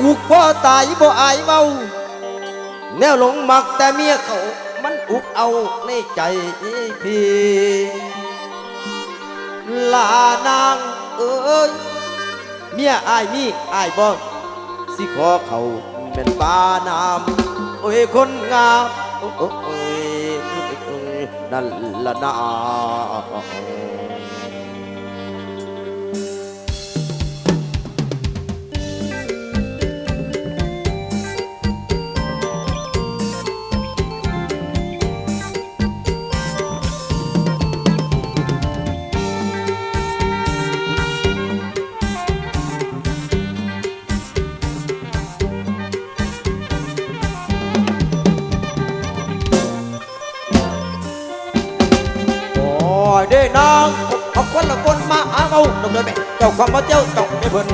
อุกบ่ตายบ่อายเมา แนวหลงมักแต่เมียเขา มันอุกเอาในใจพี่ลานางเอ้ยเมียอายมีอายบ่สิขอเขาเป็นปาน้ำโอ้ยคนงามโอ้ยนั่นละนา อยเด้นางเอาคนละคนมาหาเอาดอกเดินไปเจ้าความมาเจ้าเจ้าไม่เพิ่น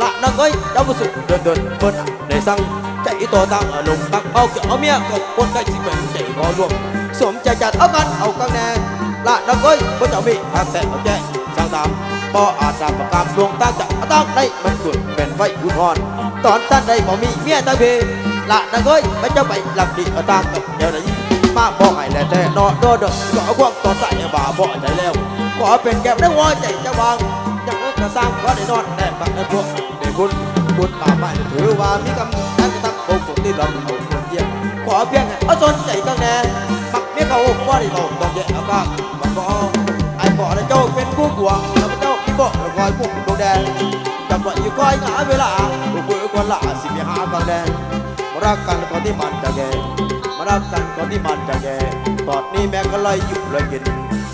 ละนางเอ้ยเจ้าบุสุดเดินเดินเพิ่นได้สั่งใจตัวตั้งลงตักเอาเกี่ยวเอาเมียก็คนได้สิเป็นใจรอรวมสมใจจัดเอากันเอากันแน่ละนางเอ้ยพระเจ้ามีทางแต่เอาใจสั่งตามบ่อาจตามประกามดวงตาจะตั้งได้มันเกิดเป็นไว้อุทธรตอนท่านใดบ่มีเมียตั้งเพละนางเอ้ยพระเจ้าไปลำดีเอาตามกับเดี๋ยวนี้ มาบอกให้แล้วแต่นอโดดก็เอาความตอนใส่บ่าบอกใจแล้วขอเป็นแก้วได้หัวใจจะวางยังเอิ้นกระซ้ำว่าได้นอนแน่บักได้พวกได้บุญบุญป่าไม้ถือว่ามีกำนันตั้งโคกที่เราเอาคนเดียวขอเพียงให้เอาสนใจกันแน่ปักเมียเขาว่าได้บอกต้องแย่เอาบ้างบักบ่ไอ้บ่ได้เจ้าเป็นผู้กวางแล้วเจ้าพี่บ่คอยพุ่งดวงแดงจำไว้อยู่คอยหาเวลาลูกเบื่อคนละสิไปหากันแดง รักกันก่อนที่มันจะแก่มารักกันก่อนที่มันจะแก่ตอนนี้แม่ก็ลอยอยู่ลอยกิน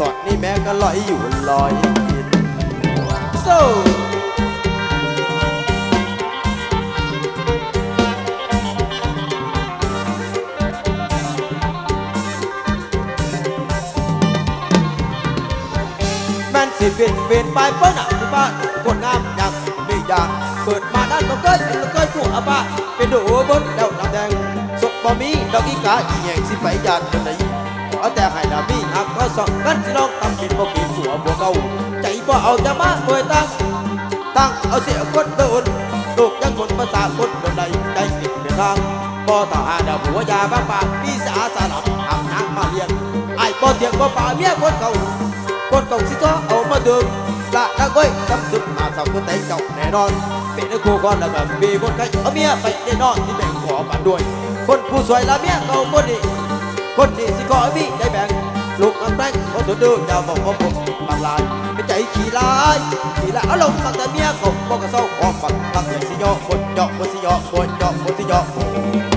ตอนนี้แม่ก็ลอยอยู่ลอยกิน so แม่นสิเป็นเป็นไปเปิ้นอะที่บ้านคนงามอยากมีอย่างเปิดมาด้านก็เคยเห็นก็เคยผู้อาบ้าเป็นดูบนแล้ว กอีกาอีแยงสิไปยานกันไหนขอแต่ให้ดามีหักก็สองกันสิน้องทำกินบ่กินหัวบ่เก่าใจบ่เอาจะมาเปิดตั้งตั้งเอาเสียคนเดินลูกยังคนภาษาคนเดินใดใจติดเดินทางบ่ต่อหาดาหัวยาบ้าปากพี่สาสาลับอาบน้ำมาเลี้ยงไอ้บ่เถียงบ่ป่าเมียคนเก่าคนเก่าสิก็เอามาดื่มละนักเว้ยจำดึกมาสาวคนแต่เจ้าแน่นอนเป็นนักคู่ก่อนแล้วก็มีคนใครเอาเมียไปแน่นอนที่แบ่งขอปันด้วย คนผู้สวยละเมียเขาคนนี้คนนี้สิก็เอมีได้แบ่งลูกมันแบ่งคนตัวดื้อดย่าบอกว่าผมบางลายไม่ใจขี้ลายขี้ลายเอาลงตั้งแต่เมียเขาบอกกระเซ้าของบักบักอย่างสิยอคนยอคนสิยอคน